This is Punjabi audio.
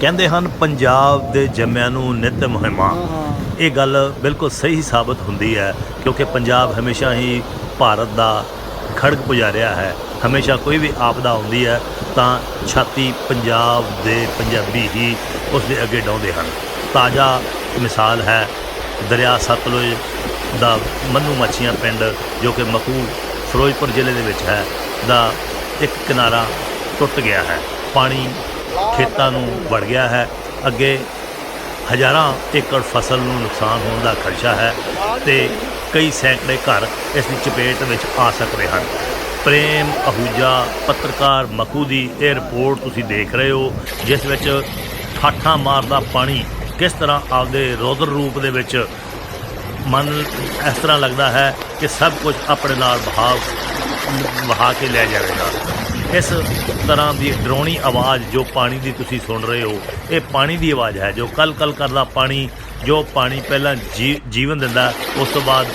ਕਹਿੰਦੇ ਹਨ ਪੰਜਾਬ ਦੇ ਜੰਮਿਆਂ ਨੂੰ ਨਿਤ ਮਹਿਮਾ। ਇਹ ਗੱਲ ਬਿਲਕੁਲ ਸਹੀ ਸਾਬਤ ਹੁੰਦੀ ਹੈ ਕਿਉਂਕਿ ਪੰਜਾਬ ਹਮੇਸ਼ਾ ਹੀ ਭਾਰਤ ਦਾ ਖੜਗ ਪੁਜਾਰਿਆ ਹੈ। ਹਮੇਸ਼ਾ ਕੋਈ ਵੀ ਆਪਦਾ ਆਉਂਦੀ ਹੈ ਤਾਂ ਛਾਤੀ ਪੰਜਾਬ ਦੇ ਪੰਜਾਬੀ ਹੀ ਉਸ ਦੇ ਅੱਗੇ ਡਾਉਂਦੇ ਹਨ। ਤਾਜ਼ਾ ਮਿਸਾਲ ਹੈ ਦਰਿਆ ਸਤਲੁਜ ਦਾ ਮੰਨੂ ਮੱਛੀਆਂ ਪਿੰਡ ਜੋ ਕਿ ਮਖੂ ਫਿਰੋਜ਼ਪੁਰ ਜ਼ਿਲ੍ਹੇ ਦੇ ਵਿੱਚ ਹੈ ਦਾ ਇੱਕ ਕਿਨਾਰਾ ਟੁੱਟ ਗਿਆ ਹੈ। ਪਾਣੀ ਖੇਤਾਂ ਨੂੰ ਵੜ ਗਿਆ ਹੈ। ਅੱਗੇ ਹਜ਼ਾਰਾਂ ਏਕੜ ਫਸਲ ਨੂੰ ਨੁਕਸਾਨ ਹੋਣ ਦਾ ਖਦਸ਼ਾ ਹੈ ਤੇ ਕਈ ਸੈਂਕੜੇ ਘਰ ਇਸ ਦੀ ਚਪੇਟ ਵਿੱਚ ਆ ਸਕਦੇ ਹਨ। ਪ੍ਰੇਮ ਅਹੂਜਾ ਪੱਤਰਕਾਰ ਮਖੂ ਦੀ ਇਹ ਰਿਪੋਰਟ ਤੁਸੀਂ ਦੇਖ ਰਹੇ ਹੋ, ਜਿਸ ਵਿੱਚ ਠਾਠਾਂ ਮਾਰਦਾ ਪਾਣੀ ਕਿਸ ਤਰ੍ਹਾਂ ਆਪਦੇ ਰੌਦਰ ਰੂਪ ਦੇ ਵਿੱਚ ਮਨ ਇਸ ਤਰ੍ਹਾਂ ਲੱਗਦਾ ਹੈ ਕਿ ਸਭ ਕੁਝ ਆਪਣੇ ਨਾਲ ਬਹਾਵ ਵਹਾ ਕੇ ਲੈ ਜਾਵੇਗਾ। ਇਸ ਤਰ੍ਹਾਂ ਦੀ ਡਰਾਉਣੀ ਆਵਾਜ਼ ਜੋ ਪਾਣੀ ਦੀ ਤੁਸੀਂ ਸੁਣ ਰਹੇ ਹੋ, ਇਹ ਪਾਣੀ ਦੀ ਆਵਾਜ਼ ਹੈ ਜੋ ਕਲ ਕਲ ਕਰਦਾ ਪਾਣੀ, ਜੋ ਪਾਣੀ ਪਹਿਲਾਂ ਜੀ- ਜੀਵਨ ਦਿੰਦਾ, ਉਸ ਤੋਂ ਬਾਅਦ